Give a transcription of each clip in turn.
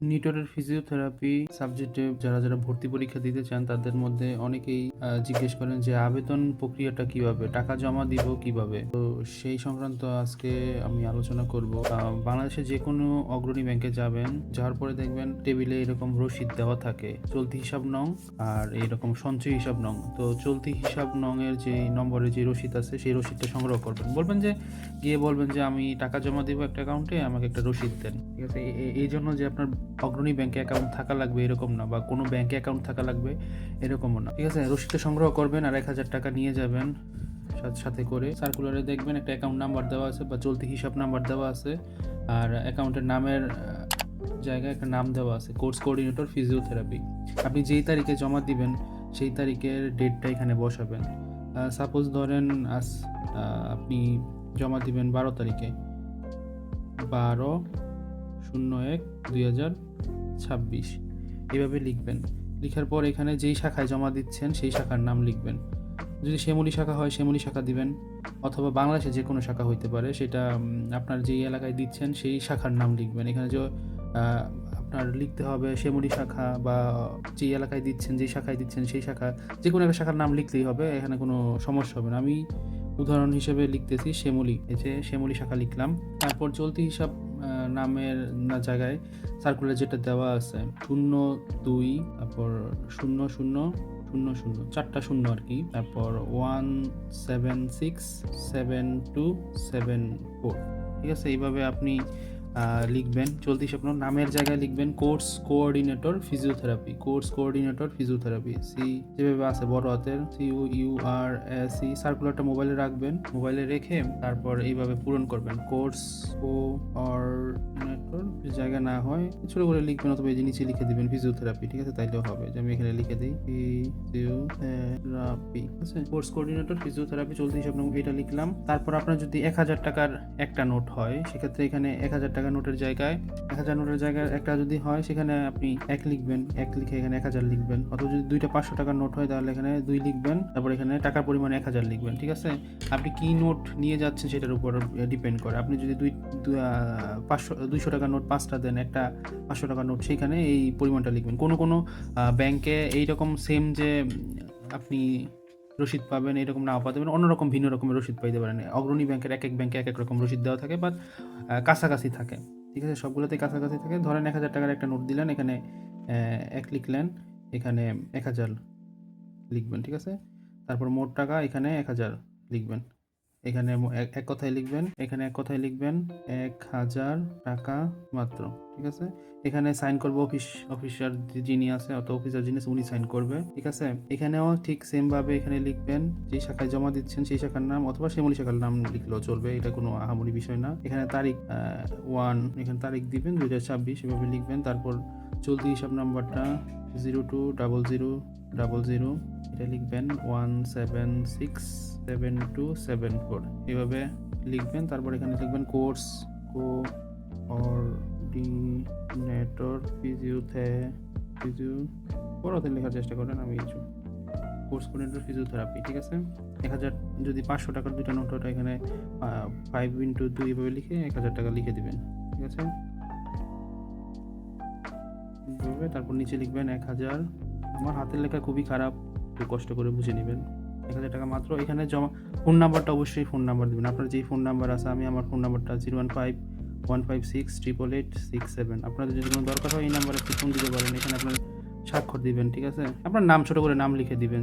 নিটোরের physiotherapy সাবজেক্টে যারা যারা ভর্তি পরীক্ষা দিতে চান, তাদের মধ্যে অনেকেই জিজ্ঞেস করেন যে আবেদন প্রক্রিয়াটা কীভাবে, টাকা জমা দিব কীভাবে? তো সেই সংক্রান্ত আজকে আমি আলোচনা করব। বাংলাদেশে যে কোনো অগ্রণী ব্যাংকে যাবেন, যাওয়ার পরে দেখবেন টেবিলে এরকম রসিদ দেওয়া থাকে। চলতি হিসাব নং আর এরকম সঞ্চয় হিসাব নং। তো চলতি হিসাব নং এর যে নম্বরে যে রসিদ আছে, সেই রসিদটা সংগ্রহ করবেন। বলবেন যে, গিয়ে বলবেন যে আমি টাকা জমা দিব একটা অ্যাকাউন্টে আমাকে একটা রসিদ দেন। ঠিক আছে? এই জন্য যে আপনার অগ্রণী ব্যাংকে অ্যাকাউন্ট থাকা লাগবে এরকম না বা কোনো ব্যাংকে অ্যাকাউন্ট থাকা লাগবে এরকমও না। ঠিক আছে? রসিদটা সংগ্রহ করবেন আর এক হাজার টাকা নিয়ে যাবেন সাথে সাথে করে। সার্কুলারে দেখবেন একটা অ্যাকাউন্ট নাম্বার দেওয়া আছে বা চলতি হিসাব নাম্বার দেওয়া আছে। আর অ্যাকাউন্টের নামের জায়গায় একটা নাম দেওয়া আছে। কোর্স কোঅর্ডিনেটর ফিজিওথেরাপি আপনি যেই তারিখে জমা দিবেন, সেই তারিখের ডেটটা এখানে বসাবেন। সাপোজ ধরেন আজ আপনি জমা দিবেন বারো তারিখে। বারো শূন্য এক দুই হাজার ছাব্বিশ। এভাবে লিখবেন। লেখার পর এখানে যেই শাখায় জমা দিচ্ছেন, সেই শাখার নাম লিখবেন। যদি শ্যামলী শাখা হয়, শ্যামলী শাখা দিবেন। অথবা বাংলাদেশে যে কোনো শাখা হইতে পারে, সেটা আপনার যেই এলাকায় দিচ্ছেন, সেই শাখার নাম লিখবেন। এখানে যে আপনার লিখতে হবে শ্যামলী শাখা বা যেই এলাকায় দিচ্ছেন, যেই শাখায় দিচ্ছেন, সেই শাখা যে কোনো একটা শাখার নাম লিখলেই হবে, এখানে কোনো সমস্যা হবে না। আমি উদাহরণ হিসেবে লিখতেছি শ্যামলী। এই যে, শ্যামলী শাখা লিখলাম। তারপর চলতি হিসাব নামের না জায়গায় সার্কুলার যেটা দেওয়া আছে, শূন্য দুই, তারপর শূন্য শূন্য শূন্য শূন্য, চারটা শূন্য আর কি, তারপর one seven six seven two seven four ঠিক আছে? এইভাবে আপনি লিখবেন, চলতি নাম- নামের জায়গায় লিখবেন, course coordinator, physiotherapy, course coordinator, physiotherapy C যেভাবে আছে, বড় হাতের C U U R C সার্কুলারটা মোবাইলে রাখবেন মোবাইলে রেখে তারপর এইভাবে পূরণ করবেন, কোর্স ও অর্ডিনেটর জায়গা না হয় ছোট করে লিখবেন অথবা এই যে নিচে লিখে দিবেন, ফিজিওথেরাপি, ঠিক আছে? তাইলেও হবে, যে আমি এখানে লিখে দিই, ফিজিওথেরাপি, ঠিক আছে? কোর্স কোঅর্ডিনেটর, ফিজিওথেরাপি, চলতি হিসাব এটা লিখলাম। তারপর আপনার যদি এক হাজার টাকার একটা নোট হয়, সেক্ষেত্রে এখানে এক হাজার টাকা নোটের জায়গায়, এক হাজার নোটের জায়গায় একটা যদি হয়, সেখানে আপনি এক লিখবেন, এক লিখে এখানে এক হাজার লিখবেন। অথবা যদি দুইটা পাঁচশো টাকার নোট হয়, তাহলে এখানে দুই লিখবেন, তারপর এখানে টাকার পরিমাণ এক হাজার লিখবেন, ঠিক আছে? আপনি কি নোট নিয়ে যাচ্ছেন সেটার উপর ডিপেন্ড করে। আপনি যদি দুই পাঁচশো, দুইশো টাকার নোট, পাঁচটা দেন, একটা পাঁচশো টাকার নোট, সেইখানে এই পরিমাণটা লিখবেন। কোনো কোনো ব্যাংকে এইরকম সেম যে আপনি রসিদ পাবেন, এরকম নাও পাতে পারেন অন্যরকম, ভিন্ন রকমের রসিদ পাইতে পারেন। অগ্রণী ব্যাংকের এক এক ব্যাংকে এক এক রকম রসিদ দেওয়া থাকে বা কাছাকাছি থাকে। ঠিক আছে? সবগুলোতেই কাছাকাছি থাকে। ধরেন এক হাজার টাকার একটা নোট দিলেন, এখানে এক লিখলেন, এখানে এক হাজার লিখবেন, ঠিক আছে? তারপর মোট টাকা এখানে এক হাজার লিখবেন। এখানে এক কথায় লিখবেন। এখানে এক কথায় লিখবেন, এক হাজার টাকা মাত্র, ঠিক আছে? এখানে সাইন করব অফিস, অফিসার যিনি আছে অত অফিসার যিনি উনি সাইন করবে, ঠিক আছে? এখানেও ঠিক সেম ভাবে এখানে লিখবেন, যে শাখায় জমা দিচ্ছেন সেই শাখার নাম, অথবা শ্যামলী শাখার নাম লিখলেও চলবে, এটা কোনো আহামরি বিষয় না। এখানে তারিখ ওয়ান এখানে তারিখ দিবেন, দুই হাজার ছাব্বিশ, এভাবে লিখবেন। তারপর চলতি হিসাব নাম্বারটা zero two double zero double zero লিখবেন one seven six seven two seven four. এভাবে লিখবেন, তারপর এখানে লিখবেন কোর্স, কো অর্ডিনেটর ফিজিওথে ফিজিও বড়তে লেখার চেষ্টা করেন, আমি কিছু কোর্স কোঅর্ডিনেটর ফিজিওথেরাপি, ঠিক আছে? এক হাজার যদি পাঁচশো টাকার দুইটা নোট ওটা এখানে ফাইভ ইন্টু দুই এভাবে লিখে এক হাজার টাকা লিখে দিবেন, ঠিক আছে? তারপর নিচে লিখবেন এক হাজার। আমার হাতের লেখা খুবই খারাপ। একটু কষ্ট করে বুঝে নেবেন। এক হাজার টাকা মাত্র। এখানে জমা ফোন নাম্বারটা অবশ্যই ফোন নাম্বার দেবেন। আপনার যেই ফোন নাম্বার আছে, আমি আমার ফোন নাম্বারটা zero one five one five six triple eight six seven আপনাদের যদি কোনো দরকার হয়, এই নাম্বারে একটু ফোন দিতে পারেন। এখানে আপনার স্বাক্ষর দিবেন, ঠিক আছে? আপনার নাম ছোটো করে নাম লিখে দিবেন।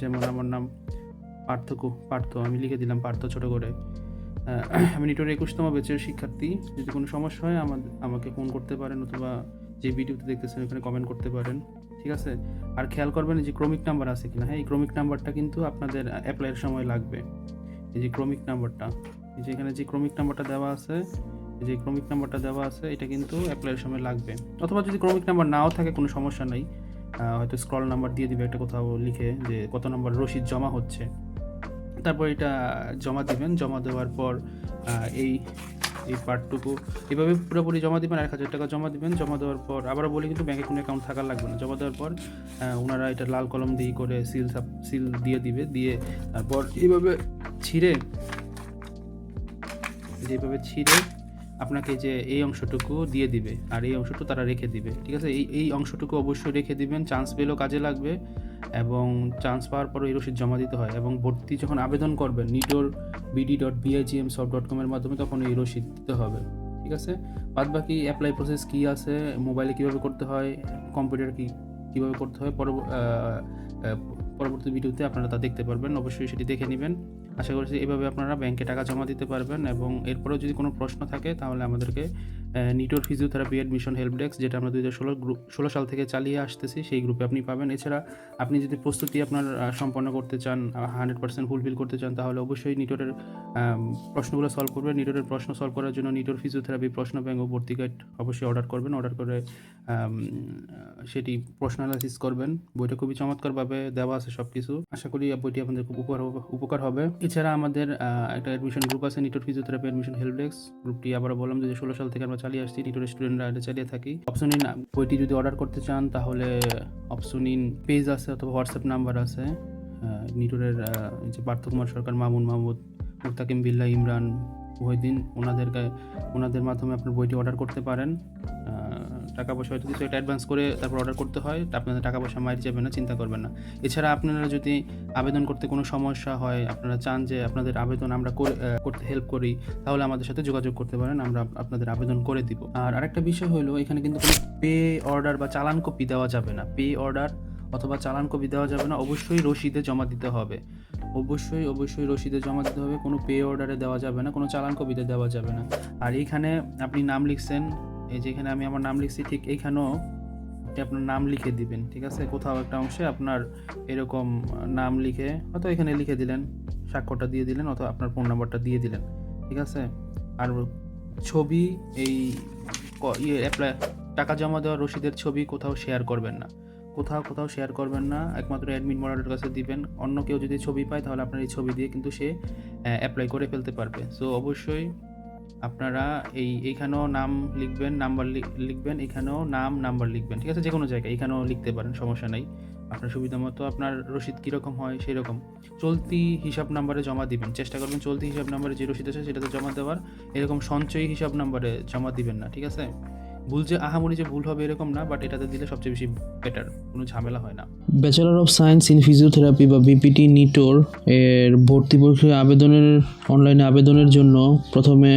যেমন আমার নাম পার্থকু পার্থ। আমি লিখে দিলাম পার্থ ছোটো করে। আমি নিটোর একুশতম বেচের শিক্ষার্থী। যদি কোনো সমস্যা হয় আমাকে ফোন করতে পারেন অথবা যে ভিডিওতে দেখতেছেন, ওখানে কমেন্ট করতে পারেন। ঠিক আছে? আর খেয়াল করবেন যে ক্রমিক নাম্বার আছে কিনা। হ্যাঁ এই ক্রমিক নাম্বারটা কিন্তু আপনাদের অ্যাপ্লাইয়ের সময় লাগবে। এই যে ক্রমিক নাম্বারটা। এই যে এখানে যে ক্রমিক নাম্বারটা দেওয়া আছে যে ক্রমিক নাম্বারটা দেওয়া আছে, এটা কিন্তু অ্যাপ্লাইয়ের সময় লাগবে। অথবা যদি ক্রমিক নাম্বার নাও থাকে, কোনো সমস্যা নেই। হয়তো স্ক্রল নাম্বার দিয়ে দিবে, একটা কোথাও লিখে যে কত নম্বর রসিদ জমা হচ্ছে। তারপর এটা জমা দিবেন। জমা দেওয়ার পর এই এই পার্টটুকু। এভাবে পুরোপুরি জমা দিবেন এক হাজার টাকা জমা দিবেন। জমা দেওয়ার পর আবারও বলি কিন্তু ব্যাংকে কোনো অ্যাকাউন্ট থাকার লাগবে না। জমা দেওয়ার পর ওনারা এটা লাল কলম দিয়ে করে সিল সিল দিয়ে দিবে, দিয়ে তারপর এইভাবে ছিঁড়ে, যেভাবে ছিঁড়ে আপনাকে যে এই অংশটুকু দিয়ে দিবে, আর এই অংশটুকু তারা রেখে দিবে। ঠিক আছে? এই এই অংশটুকু অবশ্যই রেখে দিবেন। চান্স পেলেও কাজে লাগবে। এবং চান্স পাওয়ার পরও এই রসিদ জমা দিতে হয় এবং ভর্তি যখন আবেদন করবেন, নিটোর বিডি ডট বিআইজিএম সব ডট কমের মাধ্যমে তখন এই রসিদ দিতে হবে। ঠিক আছে? বাদ বাকি অ্যাপ্লাই প্রসেস কী আছে মোবাইলে কীভাবে করতে হয় কম্পিউটার কী, কীভাবে করতে হয় পরবর্তী ভিডিওতে আপনারা তা দেখতে পারবেন। অবশ্যই সেটি দেখে নেবেন। আশা করছি এভাবে আপনারা ব্যাংকে টাকা জমা দিতে পারবেন এবং এরপরেও যদি কোনো প্রশ্ন থাকে তাহলে আমাদেরকে Nitor physiotherapy admission help desk যেটা আমরা দুই হাজার ষোলো গ্রুপ, ষোলো সাল থেকে চালিয়ে আসতেছি, সেই গ্রুপে আপনি পাবেন। এছাড়া আপনি যদি প্রস্তুতি আপনার সম্পন্ন করতে চান হান্ড্রেড পার্সেন্ট ফুলফিল করতে চান, তাহলে অবশ্যই নিটোরের প্রশ্নগুলো সলভ করবেন। নিটোরের প্রশ্ন সলভ করার জন্য নিটোর ফিজিওথেরাপি প্রশ্ন ব্যাংক ও অবশ্যই অর্ডার করবেন। অর্ডার করে সেটি প্রশ্ন অ্যানালাইসিস করবেন। বইটা খুবই চমৎকারভাবে দেওয়া আছে সব কিছু আশা করি বইটি আপনাদের খুব উপকার উপকার হবে। এছাড়া আমাদের একটা অ্যাডমিশন গ্রুপ আছে, Nitor physiotherapy admission help desk গ্রুপটি আবার বললাম যে ষোলো সাল থেকে আমরা চালিয়ে আসছি টিটোর স্টুডেন্টরা এটা চালিয়ে থাকি। অপশন ইন বইটি যদি অর্ডার করতে চান, তাহলে অপশন ইন পেজ আছে অথবা হোয়াটসঅ্যাপ নাম্বার আছে। নিটোরের যে পার্থ কুমার সরকার, মামুন মাহমুদ, মুক্তাকিম বিল্লা ইমরান ওহিদিন ওনাদেরকে, ওনাদের মাধ্যমে আপনার বইটি অর্ডার করতে পারেন। টাকা পয়সা হয়তো কিছু একটা অ্যাডভান্স করে তারপর অর্ডার করতে হয় আপনাদের টাকা পয়সা মারি যাবে না, চিন্তা করবেন না। এছাড়া আপনারা যদি আবেদন করতে কোনো সমস্যা হয়, আপনারা চান যে আপনাদের আবেদন আমরা করে- করতে হেল্প করি, তাহলে আমাদের সাথে যোগাযোগ করতে পারেন, আমরা আপনাদের আবেদন করে দিব। আর আরেকটা বিষয় হলো এখানে কিন্তু কোনো পে অর্ডার বা চালান কপি দেওয়া যাবে না। পে অর্ডার অথবা চালান কপি দেওয়া যাবে না, অবশ্যই রসিদে জমা দিতে হবে। অবশ্যই অবশ্যই রসিদে জমা দিতে হবে, কোনো পে অর্ডারে দেওয়া যাবে না, কোনো চালান কপিতে দেওয়া যাবে না। আর এইখানে আপনি নাম লিখছেন এই যেখানে আমি আমার নাম লিখছি, ঠিক এইখানেও আপনি আপনার নাম লিখে দিবেন, ঠিক আছে? কোথাও একটা অংশে আপনার এরকম নাম লিখে, হয়তো এখানে লিখে দিলেন, স্বাক্ষরটা দিয়ে দিলেন, অথবা আপনার ফোন নাম্বারটা দিয়ে দিলেন, ঠিক আছে? আর ছবি, এই ইয়ে অ্যাপ্লাই টাকা জমা দেওয়ার রসিদের ছবি কোথাও শেয়ার করবেন না। কোথাও কোথাও শেয়ার করবেন না, একমাত্র অ্যাডমিন মডারের কাছে দিবেন। অন্য কেউ যদি ছবি পায়, তাহলে আপনার এই ছবি দিয়ে কিন্তু সে অ্যাপ্লাই করে ফেলতে পারবে। সো অবশ্যই আপনারা এই, এইখানেও নাম লিখবেন, নাম্বার লিখবেন, এখানেও নাম, নাম্বার লিখবেন, ঠিক আছে? যে কোনো জায়গায় এখানেও লিখতে পারেন, সমস্যা নাই। আপনার সুবিধা মতো আপনার রসিদ কীরকম হয় সেই রকম চলতি হিসাব নাম্বারে জমা দিবেন, চেষ্টা করবেন চলতি হিসাব নাম্বারে যে রসিদ আছে সেটাতে জমা দেওয়ার। এরকম সঞ্চয়ী হিসাব নাম্বারে জমা দিবেন না, ঠিক আছে? ভুল যে আহা আহামরি যে ভুল হবে এরকম না বাট এটাতে দিলে সবচেয়ে বেশি বেটার কোনো ঝামেলা হয় না। Bachelor of science in physiotherapy বা বিপিটি নিটোর এর ভর্তি পরীক্ষায় আবেদনের অনলাইনে আবেদনের জন্য প্রথমে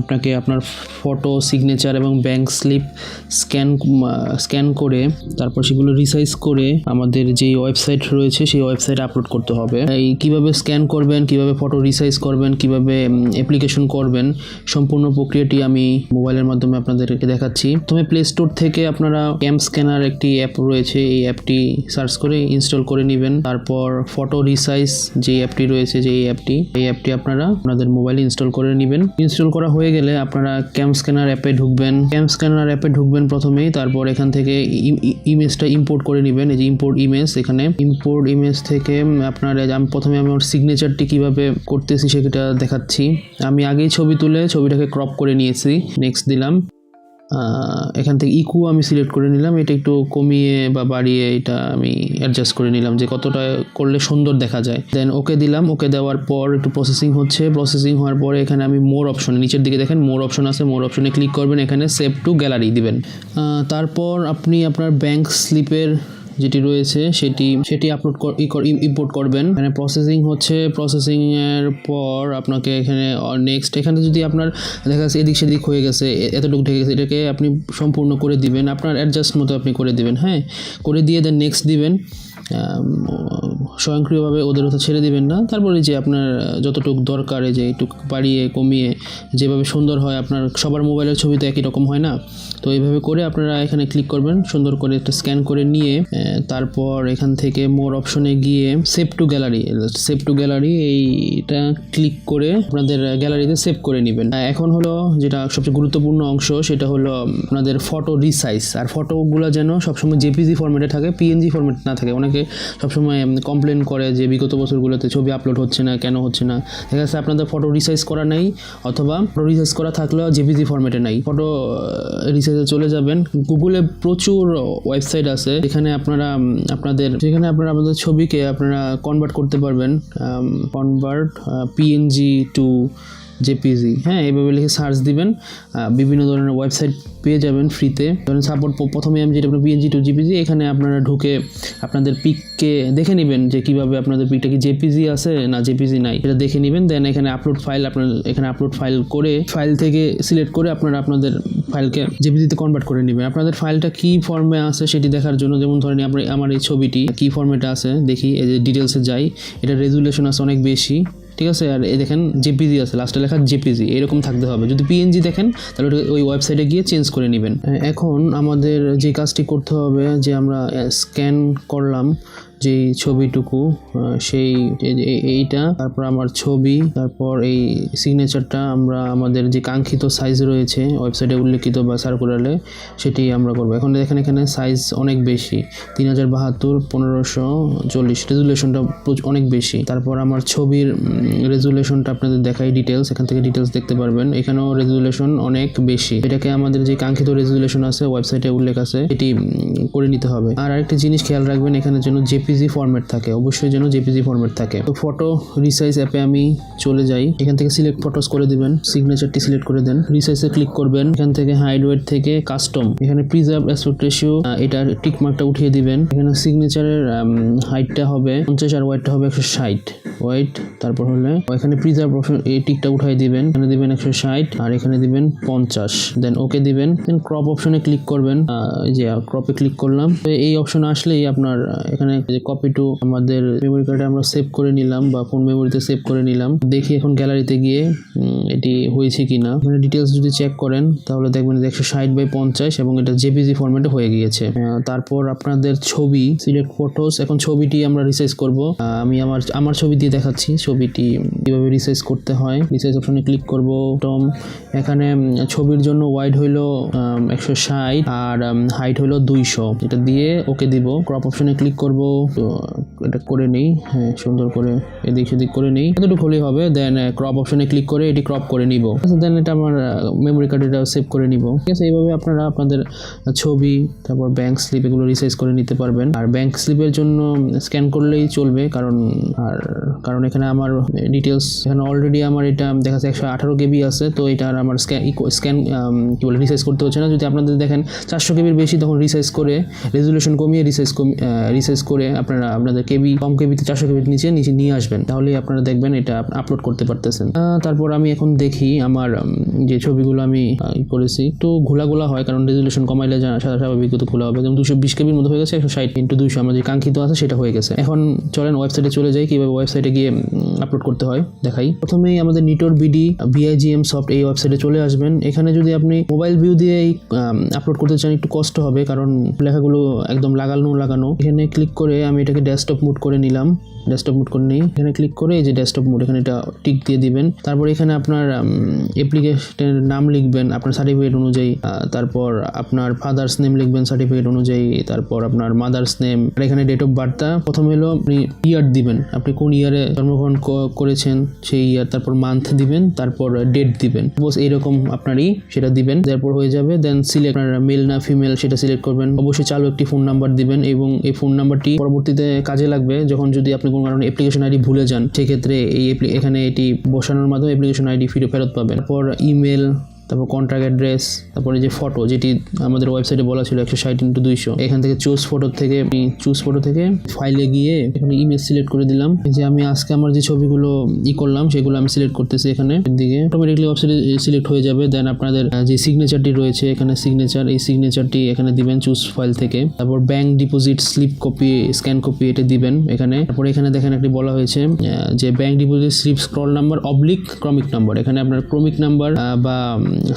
আপনাকে আপনার ফটো সিগনেচার এবং ব্যাংক স্লিপ স্ক্যান স্ক্যান করে তারপর সেগুলো রিসাইজ করে আমাদের যে ওয়েবসাইট রয়েছে, সেই ওয়েবসাইটে আপলোড করতে হবে। এই কীভাবে স্ক্যান করবেন, কীভাবে ফটো রিসাইজ করবেন, কীভাবে অ্যাপ্লিকেশন করবেন, সম্পূর্ণ প্রক্রিয়াটি আমি মোবাইলের মাধ্যমে আপনাদেরকে দেখাচ্ছি। প্রথমে প্লে স্টোর থেকে আপনারা ক্যাম স্ক্যানার একটি অ্যাপ রয়েছে, এই অ্যাপটি সার্চ করে ইনস্টল করে নেবেন। তারপর ফটো রিসাইজ যে অ্যাপটি রয়েছে যে এই অ্যাপটি এই অ্যাপটি আপনারা আপনাদের মোবাইলে ইনস্টল করে নেবেন। ইনস্টল করা হয়ে গেলে আপনারা ক্যাম স্ক্যানার অ্যাপে ঢুকবেন। ক্যাম স্ক্যানার অ্যাপে ঢুকবেন প্রথমেই, তারপর এখান থেকে ইমেজটা ইম্পোর্ট করে নেবেন। এই যে ইম্পোর্ট ইমেজ এখানে ইম্পোর্ট ইমেজ থেকে আপনার আমি প্রথমে আমি আমার সিগনেচারটি কীভাবে করতেছি সেটা দেখাচ্ছি। আমি আগেই ছবি তুলে ছবিটাকে ক্রপ করে নিয়েছি। নেক্সট দিলাম। এখান থেকে ইকু আমি সিলেক্ট করে নিলাম। এটা একটু কমিয়ে বা বাড়িয়ে এটা আমি অ্যাডজাস্ট করে নিলাম যে কতটা করলে সুন্দর দেখা যায়। দেন ওকে দিলাম। ওকে দেওয়ার পর একটু প্রসেসিং হচ্ছে। প্রসেসিং হওয়ার পরে এখানে আমি মোর অপশন নিচের দিকে দেখেন মোর অপশন আছে। মোর অপশনে ক্লিক করবেন। এখানে সেভ টু গ্যালারি দিবেন। তারপর আপনি আপনার ব্যাংক স্লিপের যেটি রয়েছে, সেটি সেটি আপলোড ইম্পোর্ট করবেন। এখানে প্রসেসিং হচ্ছে প্রসেসিং এর পর আপনাকে এখানে নেক্সট এখানে যদি আপনার দেখা যাচ্ছে এদিক সেদিক হয়ে গেছে এতটুকু ঢেকে গেছে, এটাকে আপনি সম্পূর্ণ করে দিবেন। আপনার অ্যাডজাস্ট মতো আপনি করে দিবেন হ্যাঁ? করে দিয়ে দেন নেক্সট দিবেন। স্বয়ংক্রিয়ভাবে ওদের কথা ছেড়ে দিবেন না। তারপরে যে আপনার যতটুকু দরকার যে একটু বাড়িয়ে, কমিয়ে, যেভাবে সুন্দর হয়, আপনার সবার মোবাইলের ছবি তো একই রকম হয় না? তো এইভাবে করে আপনারা এখানে ক্লিক করবেন, সুন্দর করে একটা স্ক্যান করে নিয়ে তারপর এখান থেকে মোর অপশনে গিয়ে save to gallery save to gallery এইটা ক্লিক করে আপনাদের গ্যালারিতে সেভ করে নেবেন। এখন হলো যেটা সবচেয়ে গুরুত্বপূর্ণ অংশ, সেটা হলো আপনাদের ফটো রিসাইজ আর ফটোগুলো যেন সবসময় জেপিজি ফরম্যাটে থাকে পিএনজি ফরম্যাট না থাকে। অনেকে সবসময় কমপ্লেন করে যে বিগত বছরগুলোতে ছবি আপলোড হচ্ছে না, কেন হচ্ছে না। দেখা যাচ্ছে আপনাদের ফটো রিসাইজ করা নেই, অথবা ফটো রিসাইজ করা থাকলেও জেপিজি ফরম্যাটে নাই। ফটো রিসাইজে চলে যাবেন। গুগলে প্রচুর ওয়েবসাইট আছে, যেখানে আপনারা আপনাদের, যেখানে আপনারা আপনাদের ছবিকে আপনারা কনভার্ট করতে পারবেন। কনভার্ট পিএনজি টু জেপিজি হ্যাঁ এইভাবে লিখে সার্চ দিবেন বিভিন্ন ধরনের ওয়েবসাইট পেয়ে যাবেন ফ্রিতে ধরেন সাপোর্ট প্রথমে আমি যেটা পিএনজি টু জিপিজি এখানে আপনারা ঢুকে আপনাদের পিককে দেখে নেবেন যে কীভাবে আপনাদের পিকটা কি জেপিজি আছে না জেপিজি নাই, এটা দেখে নেবেন দেন এখানে আপলোড ফাইল আপনার, এখানে আপলোড ফাইল করে ফাইল থেকে সিলেক্ট করে আপনারা আপনাদের ফাইলকে জেপিজিতে কনভার্ট করে নেবেন। আপনাদের ফাইলটা কি ফর্মে আছে সেটি দেখার জন্য, যেমন ধরেন আপনার, আমার এই ছবিটি কি ফর্মেটা আছে, দেখি, এই যে ডিটেলসে যাই, এটা রেজুলেশন আছে অনেক বেশি। ঠিক আছে? আর এই দেখেন জেপিজি আছে লাস্টে লেখা জেপিজি, এরকম থাকতে হবে। যদি পিএনজি দেখেন, তাহলে ওই ওয়েবসাইটে গিয়ে চেঞ্জ করে নেবেন। এখন আমাদের যে কাজটি করতে হবে, যে আমরা স্ক্যান করলাম যে ছবিটুকু সেই এই- এই- এইটা, তারপর আমার ছবি, তারপর এই সিগনেচারটা আমরা, আমাদের যে কাঙ্ক্ষিত সাইজ রয়েছে ওয়েবসাইটে উল্লেখিত বা সার্কুলারে সেটি আমরা করব। এখন দেখেন এখানে সাইজ অনেক বেশি, তিন হাজার বাহাত্তর, পনেরোশো চল্লিশ রেজুলেশনটা অনেক বেশি। তারপর আমার ছবির রেজুলেশনটা আপনাদের দেখাই ডিটেলস এখান থেকে ডিটেলস দেখতে পারবেন। এখানেও রেজুলেশন অনেক বেশি। এটাকে আমাদের যে কাঙ্ক্ষিত রেজুলেশন আছে ওয়েবসাইটে উল্লেখ আছে এটি করে নিতে হবে। আর আরেকটি জিনিস খেয়াল রাখবেন, এখানে যেন জেপিজি ফরম্যাট থাকে, অবশ্যই যেন জেপিজি ফরম্যাট থাকে। তো ফটো রিসাইজ অ্যাপে আমি চলে যাই। এখান থেকে সিলেক্ট ফটোস করে দিবেন সিগনেচারটি সিলেক্ট করে দেন। রিসাইজে ক্লিক করবেন, এখান থেকে হাইড থেকে কাস্টম এখানে প্রিজার্ভ অ্যাসপেক্ট রেশিও এটা টিক উঠিয়ে দিবেন। এখানে সিগনেচারের হাইটটা হবে পঞ্চাশ আর ওয়াইটটা হবে একশো ষাট। ওয়াইট তারপর হলে এখানে প্রিজার্ভ অপশন এই টিকটা উঠাই দিবেন। এখানে দিবেন একশো ষাট আর এখানে দিবেন পঞ্চাশ। দেন ওকে দিবেন। দেন ক্রপ অপশনে ক্লিক করবেন। যে ক্রপে ক্লিক করলাম। এই অপশন আসলেই আপনার এখানে যে কপি টু আমাদের মেমোরি কার্ডে আমরা সেভ করে নিলাম বা ফোন মেমোরিতে সেভ করে নিলাম। দেখি এখন গ্যালারিতে গিয়ে এটি হয়েছে কিনা। এখানে ডিটেলস যদি চেক করেন, তাহলে দেখবেন যে একশো ষাট বাই পঞ্চাশ এবং এটা জেপিজি ফরম্যাটে হয়ে গিয়েছে। তারপর আপনাদের ছবি সিলেক্ট ফটোস এখন ছবিটি আমরা রিসাইজ করব। আমি আমার আমার ছবি দিয়ে দেখাচ্ছি। ছবিটি কীভাবে রিসাইজ করতে হয়। রিসাইজ অপশনে ক্লিক করব। টম এখানে ছবির জন্য ওয়াইড হইল একশো ষাট আর হাইট হলো দুইশো। এটা দিয়ে ওকে দিব। ক্রপ অপশনে ক্লিক করব। এটা করে নেই। হ্যাঁ সুন্দর করে এদিক সেদিক করে নেই। এতটুকু হলেই হবে। দেন ক্রপ অপশনে ক্লিক করে এটি ক্রপ করে নিব। দেন এটা আমার মেমোরি কার্ড এটা সেভ করে নিব। ঠিক আছে, এইভাবে আপনারা আপনাদের ছবি, তারপর ব্যাংক স্লিপ এগুলো রিসাইজ করে নিতে পারবেন। আর ব্যাংক স্লিপের জন্য স্ক্যান করলেই চলবে, কারণ, আর, কারণ এখানে আমার ডিটেলস এখানে অলরেডি আমার এটা দেখা যাচ্ছে একশো আঠারো কেবি আছে, তো এটা আর আমার স্ক্যান স্ক্যান কী বলে রিসাইজ করতে হচ্ছে না। যদি আপনাদের দেখেন চারশো কেবির বেশি, তখন রিসাইজ করে রেজুলেশন কমিয়ে রিসাইজ কমিয়ে রিসাইজ করে আপনারা আপনাদের কেবি, কম কেবিতে চারশো কেবির নিচে নিচে নিয়ে আসবেন। তাহলেই আপনারা দেখবেন এটা আপলোড করতে পারতেছেন। তারপর আমি এখন দেখি আমার যে ছবিগুলো আমি করেছি। একটু ঘোলা হয়, কারণ রেজুলেশন কমাইলে স্বাভাবিক তো খোলা হবে। যেমন দুশো বিশ কেবির মতো হয়ে গেছে, একশো ষাট ইন্টু দুইশো। আমার যে কাঙ্ক্ষিত আছে, সেটা হয়ে গেছে। এখন চলেন ওয়েবসাইটে চলে যাই, কীভাবে ওয়েবসাইটে গিয়ে আপলোড করতে হয়, দেখাই। প্রথমেই আমাদের নিটোর বিডি বিআইজিএম সফট এই ওয়েবসাইটে চলে আসবেন। এখানে যদি আপনি মোবাইল ভিউ দিয়ে আপলোড করতে চান, একটু কষ্ট হবে, কারণ লেখাগুলো একদম লাগানো লাগানো। এখানে ক্লিক করে আমি এটাকে ডেস্কটপ মুড করে নিলাম ডেস্কটপ মুড করে নিই। এখানে ক্লিক করে এই যে ডেস্কটপ মুড এখানে এটা টিক দিয়ে দিবেন। তারপর এখানে আপনার অ্যাপ্লিকেশনের নাম লিখবেন, আপনার সার্টিফিকেট অনুযায়ী তারপর আপনার ফাদার্স নেম লিখবেন সার্টিফিকেট অনুযায়ী, তারপর আপনার মাদার্স নেম আর এখানে ডেট অফ বার্থটা প্রথম হলো আপনি ইয়ার দিবেন। আপনি কোন ইয়ারে জন্মগ্রহণ করেছেন, সেই ইয়ার তারপর মান্থ দিবেন, তারপর ডেট দিবেন। বস এইরকম আপনারই, সেটা দিবেন তারপর হয়ে যাবে দেন সিলেক্ট আপনার মেল না ফিমেল সেটা সিলেক্ট করবেন। অবশ্যই চালু একটি ফোন নাম্বার দিবেন এবং এই ফোন নাম্বারটি পরবর্তীতে কাজে লাগবে যখন যদি আপনি কোনো কারণে অ্যাপ্লিকেশন আইডি ভুলে যান, সেক্ষেত্রে এই এখানে এটি বসানোর মাধ্যমে অ্যাপ্লিকেশন আইডি ফিরে ফেরত পাবেন। তারপর ইমেল তারপর কন্ট্রাক্ট অ্যাড্রেস তারপরে যে ফটো যেটি আমাদের ওয়েবসাইটে বলা ছিল একশো ষাট ইন্টু দুইশো, এখান থেকে চুজ ফটো থেকে, আমি চুজ ফটো থেকে ফাইলে গিয়ে এখানে ইমেজ সিলেক্ট করে দিলাম। যে আমি আজকে আমার যে ছবিগুলো ই করলাম, সেগুলো আমি সিলেক্ট করতেছি এখানে। দিকে অটোমেটিকলি ওয়েবসাইটে সিলেক্ট হয়ে যাবে। দেন আপনাদের যে সিগনেচারটি রয়েছে এখানে সিগনেচার এই সিগনেচারটি এখানে দিবেন চুজ ফাইল থেকে। তারপর bank deposit slip copy scan copy এটা দিবেন এখানে। তারপর এখানে দেখেন একটি বলা হয়েছে যে bank deposit slip scroll number oblique ক্রমিক নাম্বার এখানে আপনার ক্রমিক নাম্বার বা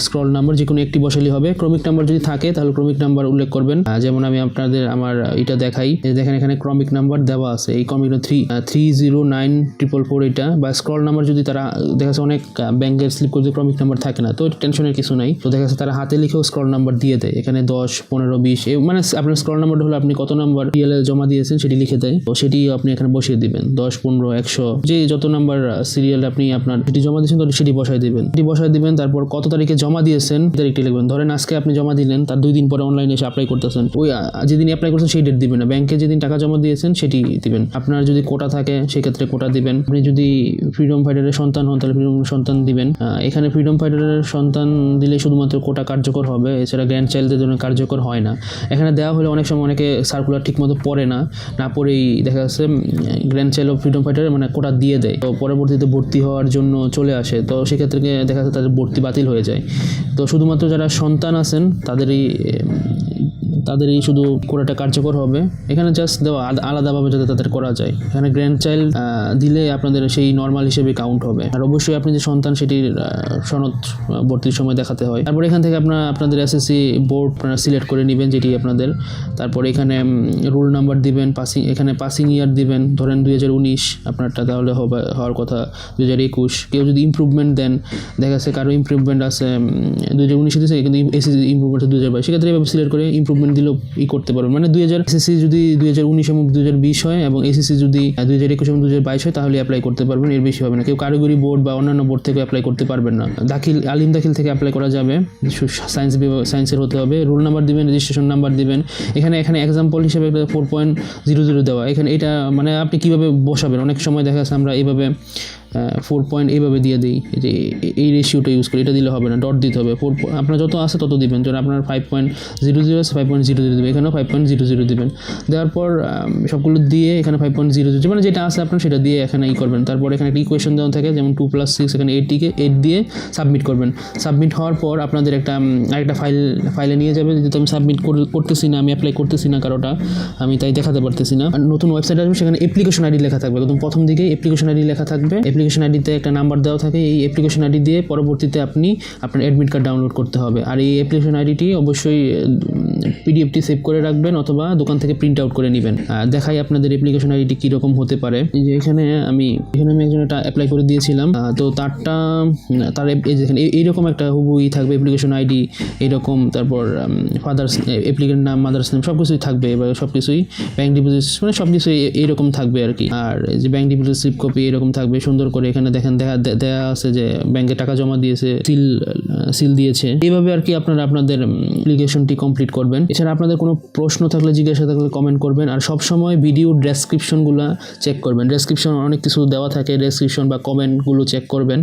স্ক্রল নাম্বার যে কোনো একটি বসালি হবে। ক্রমিক নাম্বার যদি থাকে, তাহলে ক্রমিক নাম্বার উল্লেখ করবেন। যেমন আমি আপনাদের আমার এটা দেখাই। দেখেন এখানে ক্রমিক নাম্বার দেওয়া আছে, এই ক্রমিক three three zero nine triple four এটা। বা স্ক্রল নাম্বার যদি তারা, দেখা যাচ্ছে অনেক ব্যাংকের স্লিপ করতে ক্রমিক নাম্বার থাকে না, তো টেনশনের কিছু নাই। তো দেখা যাচ্ছে তারা হাতে লিখেও স্ক্রল নাম্বার দিয়ে দেয়। এখানে দশ, পনেরো, বিশ মানে আপনার স্ক্রল নাম্বার হলো আপনি কত নাম্বার ডিএলএ জমা দিয়েছেন সেটি লিখে দেয়। তো সেটি আপনি এখানে বসিয়ে দিবেন। দশ, পনেরো, একশো, যে যত নাম্বার সিরিয়াল আপনি আপনার সেটি জমা দিয়েছেন, তাহলে সেটি বসাই দিবেন। সেটি বসাই দিবেন, তারপর কত তারিখে তারিখে জমা দিয়েছেন তারিখটি লিখবেন। ধরেন আজকে আপনি জমা দিলেন, তার দুই দিন পরে অনলাইনে এসে অ্যাপ্লাই করতেছেন। ওই যেদিন অ্যাপ্লাই করছেন সেই ডেট দিবেন না। ব্যাংকে যেদিন টাকা জমা দিয়েছেন, সেটি দিবেন। আপনার যদি কোটা থাকে, সেক্ষেত্রে কোটা দিবেন। আপনি যদি ফ্রিডম ফাইটারের সন্তান হন, তাহলে ফ্রিডম সন্তান দিবেন। এখানে ফ্রিডম ফাইটারের সন্তান দিলে শুধুমাত্র কোটা কার্যকর হবে, এছাড়া গ্র্যান্ড চাইল্ডদের জন্য কার্যকর হয় না। এখানে দেওয়া হলে অনেক সময় অনেকে সার্কুলার ঠিকমতো পড়ে না না পড়েই দেখা যাচ্ছে grand child of freedom fighter মানে কোটা দিয়ে দেয়। তো পরবর্তীতে ভর্তি হওয়ার জন্য চলে আসে। তো সেক্ষেত্রে দেখা যাচ্ছে তাদের ভর্তি বাতিল হয়ে যায়। তো শুধুমাত্র যারা সন্তান আছেন তাদেরই তাদেরই শুধু কোটাটা কার্যকর হবে। এখানে জাস্ট দেওয়া আলাদাভাবে যাতে তাদের করা যায়। এখানে গ্র্যান্ড চাইল্ড দিলে আপনাদের সেই নর্মাল হিসেবে কাউন্ট হবে। আর অবশ্যই আপনি যে সন্তান, সেটির সনদ ভর্তির সময় দেখাতে হয়। তারপর এখান থেকে আপনার, আপনাদের এসএসসি বোর্ড সিলেক্ট করে নেবেন যেটি আপনাদের। তারপর এখানে রোল নাম্বার দিবেন পাসিং এখানে পাসিং ইয়ার দিবেন। ধরেন দুই হাজার উনিশ, আপনারটা তাহলে হওয়ার কথা দুই হাজার একুশ। কেউ যদি ইমপ্রুভমেন্ট দেন, দেখা যাচ্ছে কারও ইমপ্রুভমেন্ট আছে দুই হাজার উনিশে দিয়েছে কিন্তু এসএসসি ইমপ্রুভমেন্ট দু হাজার বাইশ। সেক্ষেত্রে এভাবে সিলেক্ট করে ইমপ্রুভমেন্ট দিলেও ই করতে পারবেন মানে দুই হাজার এসএসসি যদি দুই হাজার উনিশ এবং দুই হাজার বিশ হয় এবং এসএসসি যদি দুই হাজার একুশ এবং দুই হাজার বাইশ হয়, তাহলে অ্যাপ্লাই করতে পারবেন, এর বেশি হবে না। কেউ কারিগরি বোর্ড বা অন্যান্য বোর্ড থেকে অ্যাপ্লাই করতে পারবেন না। দাখিল, আলিম দাখিল থেকে অ্যাপ্লাই করা যাবে। সায়েন্স সায়েন্সের হতে হবে। রোল নাম্বার দিবেন রেজিস্ট্রেশন নাম্বার দিবেন। এখানে এখানে এক্সাম্পল হিসেবে ফোর পয়েন্ট জিরো জিরো দেওয়া। এখানে এটা মানে আপনি কীভাবে বসাবেন? অনেক সময় দেখা যাচ্ছে আমরা এইভাবে ফোর পয়েন্ট এইভাবে দিয়ে দিই যে এই রেশিওটা ইউজ করি, এটা দিলে হবে না ডট দিতে হবে ফোর আপনার যত আছে তত দিবেন যখন আপনার ফাইভ পয়েন্ট জিরো জিরো আছে ফাইভ পয়েন্ট জিরো জিরো দেবেন, এখানেও ফাইভ পয়েন্ট জিরো জিরো দেবেন, দেওয়ার পর সবগুলো দিয়ে এখানে ফাইভ পয়েন্ট জিরো জিরো মানে যেটা আছে আপনার সেটা দিয়ে এখানে ই করবেন, তারপর এখানে একটা ইকুয়েশন দেওয়া থাকে, যেমন টু প্লাস সিক্স এখানে এইটটিকে এইট দিয়ে সাবমিট করবেন সাবমিট হওয়ার পর আপনাদের একটা আরেকটা ফাইল ফাইলে নিয়ে যাবে যেহেতু আমি সাবমিট করতেছি না, আমি অ্যাপ্লাই করতেছি না কারোটা, আমি তাই দেখাতে পারতেছি না নতুন ওয়েবসাইট আসবে, সেখানে অ্যাপ্লিকেশন আইডি লেখা থাকবে প্রথম দিকে অ্যাপ্লিকেশন আইডি লেখা থাকবে অ্যাপ্লিকেশন আইডিতে একটা নাম্বার দেওয়া থাকে, এই অ্যাপ্লিকেশন আইডি দিয়ে পরবর্তীতে আপনি আপনার অ্যাডমিট কার্ড ডাউনলোড করতে হবে। আর এই অ্যাপ্লিকেশন আইডিটি অবশ্যই পিডিএফটি সেভ করে রাখবেন অথবা দোকান থেকে প্রিন্ট আউট করে নেবেন। দেখাই আপনাদের অ্যাপ্লিকেশন আইডিটি কীরকম হতে পারে। যে এখানে আমি এখানে আমি একজন একটা অ্যাপ্লাই করে দিয়েছিলাম। তো তারটা তার এখানে, এই- এইরকম একটা হুবুই থাকবে অ্যাপ্লিকেশন আইডি এরকম তারপর ফাদার্স অ্যাপ্লিকেন্ট নাম মাদার্স নেম সব কিছুই থাকবে। এবার সব কিছুই ব্যাঙ্ক ডিপোজিট মানে সব কিছুই এইরকম থাকবে আর কি। আর যে ব্যাঙ্ক ডিপোজিট স্লিপ কপি এরকম থাকবে, সুন্দর করে এখানে দেখেন, দেখা দেয়া আছে যে ব্যাংকে টাকা জমা দিয়েছে, সিল সিল দিয়েছে। এইভাবে আর কি আপনারা আপনাদের অ্যাপ্লিকেশনটি কমপ্লিট করবেন। এছাড়া আপনাদের কোনো প্রশ্ন থাকলে, জিজ্ঞাসা থাকলে কমেন্ট করবেন। আর সবসময় ভিডিও ডেসক্রিপশনগুলো চেক করবেন। ডেসক্রিপশন অনেক কিছু দেওয়া থাকে ডেসক্রিপশন বা কমেন্টগুলো চেক করবেন।